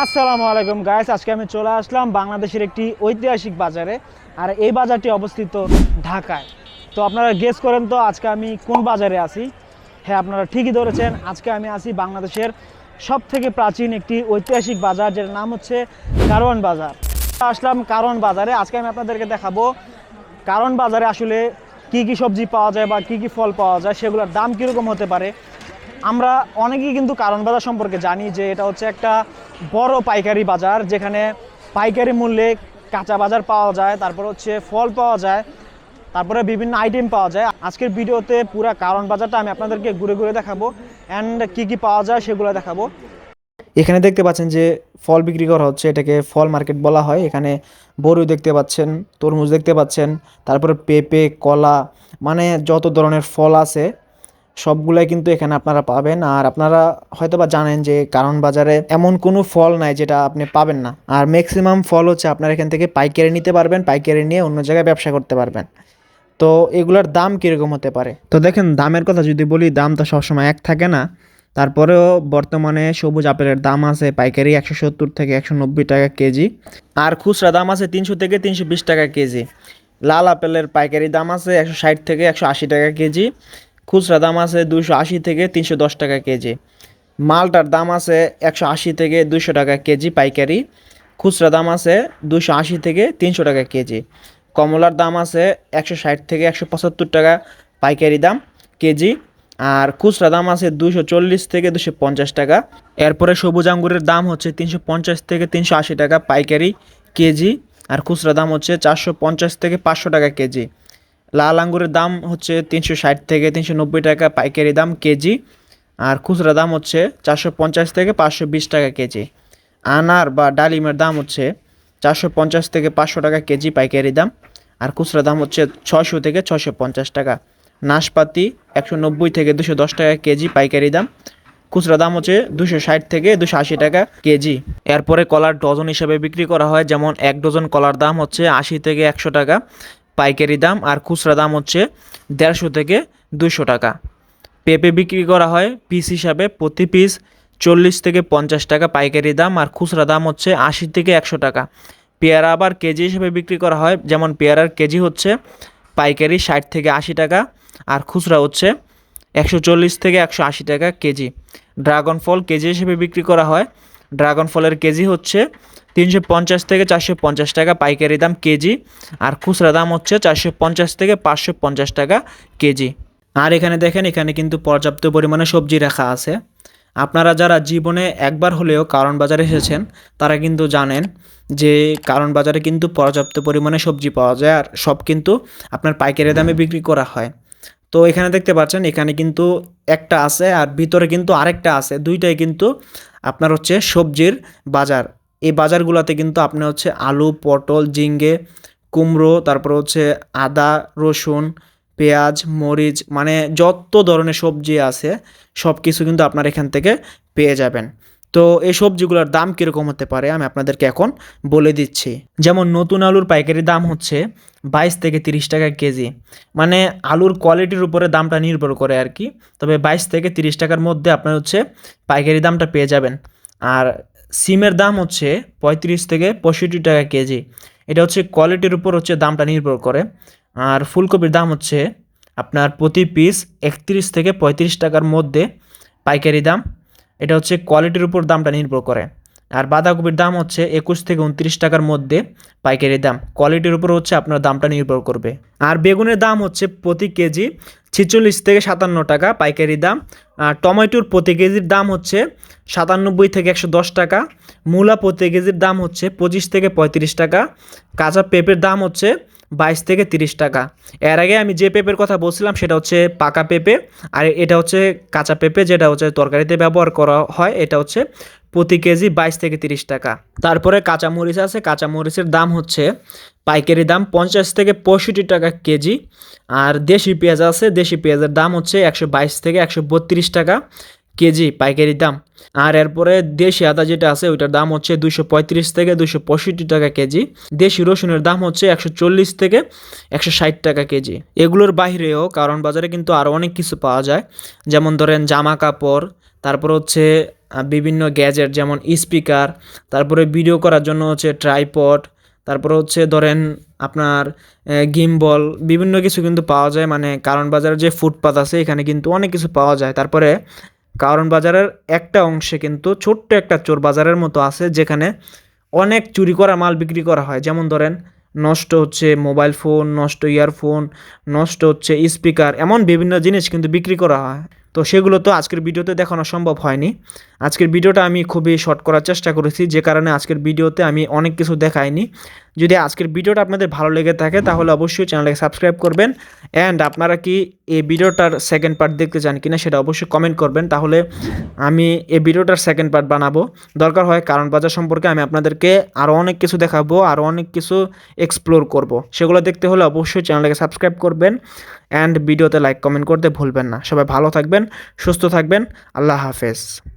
আসসালামু আলাইকুম গাইস আজকে আমি চলে আসলাম বাংলাদেশের একটি ঐতিহাসিক বাজারে। আর এই বাজারটি অবস্থিত ঢাকায়। তো আপনারা গেস করেন তো আজকে আমি কোন বাজারে আছি? হ্যাঁ আপনারা ঠিকই ধরেছেন, আজকে আমি আছি বাংলাদেশের সব থেকে প্রাচীন একটি ঐতিহাসিক বাজার, যেটার নাম হচ্ছে কারওয়ান বাজার। আসলাম কারওয়ান বাজারে। আজকে আমি আপনাদেরকে দেখাবো কারওয়ান বাজারে আসলে কি কি সবজি পাওয়া যায় বা কি কি ফল পাওয়া যায়, সেগুলোর দাম কীরকম হতে পারে। আমরা অনেকেই কিন্তু কারণ বাজার সম্পর্কে জানি যে এটা হচ্ছে একটা বড় পাইকারি বাজার, যেখানে পাইকারি মূল্যে কাঁচা বাজার পাওয়া যায়, তারপর হচ্ছে ফল পাওয়া যায়, তারপরে বিভিন্ন আইটেম পাওয়া যায়। আজকের ভিডিওতে পুরো কারণ বাজারটা আমি আপনাদেরকে ঘুরে ঘুরে দেখাবো অ্যান্ড কি কি পাওয়া যায় সেগুলো দেখাবো। এখানে দেখতে পাচ্ছেন যে ফল বিক্রি করা হচ্ছে, এটাকে ফল মার্কেট বলা হয়। এখানে বড়ই দেখতে পাচ্ছেন, তরমুজ দেখতে পাচ্ছেন, তারপরে পেঁপে, কলা মানে যত ধরনের ফল আছে সবগুলাই কিন্তু এখানে আপনারা পাবেন। আর আপনারা হয়তো বা জানেন যে কারণ বাজারে এমন কোনো ফল নাই যেটা আপনি পাবেন না। আর ম্যাক্সিমাম ফল হচ্ছে আপনারা এখান থেকে পাইকারি নিতে পারবেন, পাইকারি নিয়ে অন্য জায়গায় ব্যবসা করতে পারবেন। তো এগুলোর দাম কীরকম হতে পারে? তো দেখেন, দামের কথা যদি বলি, দাম তো সবসময় এক থাকে না। তারপরেও বর্তমানে সবুজ আপেলের দাম আছে পাইকারি একশো সত্তর থেকে একশো নব্বই টাকা কেজি। আর খুচরা দাম আছে তিনশো থেকে তিনশো বিশ টাকা কেজি। লাল আপেলের পাইকারি দাম আছে একশো ষাট থেকে একশো আশি টাকা কেজি। খুচরা দাম আছে দুশো আশি থেকে তিনশো দশ টাকা কেজি। মালটার দাম আছে একশো আশি থেকে দুশো টাকা কেজি পাইকারি। খুচরা দাম আছে দুশো আশি থেকে তিনশো টাকা কেজি। কমলার দাম আছে একশো ষাট থেকে একশো পঁচাত্তর টাকা পাইকারি দাম কেজি। আর খুচরা দাম আছে দুশো চল্লিশ থেকে দুশো পঞ্চাশ টাকা। এরপরে সবুজ আঙ্গুরের দাম হচ্ছে তিনশো পঞ্চাশ থেকে তিনশো আশি টাকা পাইকারি কেজি। আর খুচরা দাম হচ্ছে চারশো পঞ্চাশ থেকে পাঁচশো টাকা কেজি। লাল আঙ্গুরের দাম হচ্ছে তিনশো ষাট থেকে তিনশো নব্বই টাকা পাইকারি দাম কেজি। আর খুচরা দাম হচ্ছে চারশো পঞ্চাশ থেকে পাঁচশো বিশ টাকা কেজি। আনার বা ডালিমের দাম হচ্ছে চারশো পঞ্চাশ থেকে পাঁচশো টাকা কেজি পাইকারি দাম। আর খুচরা দাম হচ্ছে ছশো থেকে ছশো পঞ্চাশ টাকা। নাশপাতি একশো নব্বই থেকে দুশো দশ টাকা কেজি পাইকারি দাম। খুচরা দাম হচ্ছে দুশো ষাট থেকে দুশো আশি টাকা কেজি। এরপরে কলার ডজন হিসাবে বিক্রি করা হয়, যেমন এক ডজন কলার দাম হচ্ছে আশি থেকে একশো টাকা। পাইকারি দাম আর খুচরা দাম হচ্ছে দেড়শো থেকে দুশো টাকা। পেঁপে বিক্রি করা হয় পিস হিসাবে প্রতি পিস চল্লিশ থেকে পঞ্চাশ টাকা পাইকারি দাম আর খুচরা দাম হচ্ছে আশি থেকে একশো টাকা। পেয়ারা আবার কেজি হিসেবে বিক্রি করা হয়, যেমন পেয়ারার কেজি হচ্ছে পাইকারি ষাট থেকে আশি টাকা আর খুচরা হচ্ছে একশো চল্লিশ থেকে একশো আশি টাকা কেজি। ড্রাগন ফল কেজি হিসেবে বিক্রি করা হয় ড্রাগন ফলের কেজি হচ্ছে তিনশো পঞ্চাশ থেকে চারশো পঞ্চাশ টাকা, পাইকারি দাম কেজি। আর খুচরা দাম হচ্ছে চারশো পঞ্চাশ থেকে পাঁচশো পঞ্চাশ টাকা কেজি। আর এখানে দেখেন, এখানে কিন্তু পর্যাপ্ত পরিমাণে সবজি রাখা আছে। আপনারা যারা জীবনে একবার হলেও কারণ বাজারে এসেছেন, তারা কিন্তু জানেন যে কারণ বাজারে কিন্তু পর্যাপ্ত পরিমাণে সবজি পাওয়া যায় আর সব কিন্তু আপনার পাইকারি দামে বিক্রি করা হয়। তো এখানে দেখতে পাচ্ছেন, এখানে কিন্তু একটা আছে আর ভিতরে কিন্তু আরেকটা আছে। দুইটাই কিন্তু আপনার হচ্ছে সবজির বাজার। এই বাজারগুলোতে কিন্তু আপনি হচ্ছে আলু, পটল, ঝিঙ্গে, কুমড়ো, তারপর হচ্ছে আদা, রসুন, পেঁয়াজ, মরিচ মানে যত ধরনের সবজি আছে সব কিছু কিন্তু আপনার এখান থেকে পেয়ে যাবেন। তো এই সবজিগুলোর দাম কীরকম হতে পারে আমি আপনাদেরকে এখন বলে দিচ্ছি। যেমন নতুন আলুর পাইকারি দাম হচ্ছে বাইশ থেকে তিরিশ টাকা কেজি। মানে আলুর কোয়ালিটির উপরে দামটা নির্ভর করে আর কি। তবে বাইশ থেকে তিরিশ টাকার মধ্যে আপনার হচ্ছে পাইকারি দামটা পেয়ে যাবেন। আর সিমের দাম হচ্ছে পঁয়ত্রিশ থেকে পঁয়ষট্টি টাকা কেজি। এটা হচ্ছে কোয়ালিটির উপর হচ্ছে দামটা নির্ভর করে। আর ফুলকপির দাম হচ্ছে আপনার প্রতি পিস একত্রিশ থেকে পঁয়ত্রিশ টাকার মধ্যে পাইকারি দাম এটা হচ্ছে কোয়ালিটির উপর দামটা নির্ভর করে। আর বাঁধাকপির দাম হচ্ছে একুশ থেকে উনত্রিশ টাকার মধ্যে পাইকারি দাম। কোয়ালিটির উপর হচ্ছে আপনার দামটা নির্ভর করবে। আর বেগুনের দাম হচ্ছে প্রতি কেজি ছিচল্লিশ থেকে সাতান্ন টাকা পাইকারি দাম। আর টমেটোর প্রতি কেজির দাম হচ্ছে সাতানব্বই থেকে একশো দশ টাকা। মূলা প্রতি কেজির দাম হচ্ছে পঁচিশ থেকে পঁয়ত্রিশ টাকা। কাঁচা পেঁপের দাম হচ্ছে বাইশ থেকে তিরিশ টাকা। এর আগে আমি যে পেঁপের কথা বলছিলাম সেটা হচ্ছে পাকা পেঁপে, আর এটা হচ্ছে কাঁচা পেঁপে যেটা হচ্ছে তরকারিতে ব্যবহার করা হয়, এটা হচ্ছে প্রতি কেজি বাইশ থেকে তিরিশ টাকা। তারপরে কাঁচা মরিচ আছে কাঁচা মরিচের দাম হচ্ছে, পাইকারি দাম পঞ্চাশ থেকে পঁয়ষট্টি টাকা কেজি, আর দেশি পেঁয়াজ আছে, দেশি পেঁয়াজের দাম হচ্ছে একশো বাইশ থেকে একশো বত্রিশ টাকা। কেজি পাইকারি দাম। আর এরপরে দেশি আদা যেটা আছে, ওইটার দাম হচ্ছে দুশো পঁয়ত্রিশ থেকে দুশো পঁয়ষট্টি টাকা কেজি। দেশি রসুনের দাম হচ্ছে একশো চল্লিশ থেকে একশো ষাট টাকা কেজি। এগুলোর বাইরেও কারণ বাজারে কিন্তু আরও অনেক কিছু পাওয়া যায়। যেমন ধরেন জামা কাপড়, তারপর হচ্ছে বিভিন্ন গ্যাজেট যেমন স্পিকার, তারপরে ভিডিও করার জন্য হচ্ছে ট্রাইপড, তারপরে হচ্ছে ধরেন আপনার গিমবল, বিভিন্ন কিছু কিন্তু পাওয়া যায়। মানে কারণ বাজারের যে ফুটপাত আছে, এখানে কিন্তু অনেক কিছু পাওয়া যায়। তারপরে কারণ বাজারের একটা অংশে কিন্তু ছোট্ট একটা চোর বাজারের মতো আছে যেখানে অনেক চুরি করা মাল বিক্রি করা হয়। যেমন ধরেন, নষ্ট হচ্ছে মোবাইল ফোন, নষ্ট ইয়ারফোন, নষ্ট হচ্ছে স্পিকার, এমন বিভিন্ন জিনিস কিন্তু বিক্রি করা হয়। তো সেগুলো তো আজকের ভিডিওতে দেখানো সম্ভব হয়নি। আজকের ভিডিওটা আমি খুবই শর্ট করার চেষ্টা করেছি, যে কারণে আজকের ভিডিওতে আমি অনেক কিছু দেখাইনি। যদি আজকের ভিডিওটা আপনাদের ভালো লেগে থাকে, তাহলে অবশ্যই চ্যানেলটাকে সাবস্ক্রাইব করবেন। অ্যান্ড আপনারা কি এই ভিডিওটার সেকেন্ড পার্ট দেখতে চান কিনা সেটা অবশ্যই কমেন্ট করবেন। তাহলে আমি এই ভিডিওটার সেকেন্ড পার্ট বানাবো। দরকার হয় কারণ বাজার সম্পর্কে আমি আপনাদেরকে আরও অনেক কিছু দেখাবো আরও অনেক কিছু এক্সপ্লোর করব। সেগুলো দেখতে হলে অবশ্যই চ্যানেলটাকে সাবস্ক্রাইব করবেন। অ্যান্ড ভিডিওতে লাইক কমেন্ট করতে ভুলবেন না। সবাই ভালো থাকবেন, সুস্থ থাকবেন। আল্লাহ হাফেজ।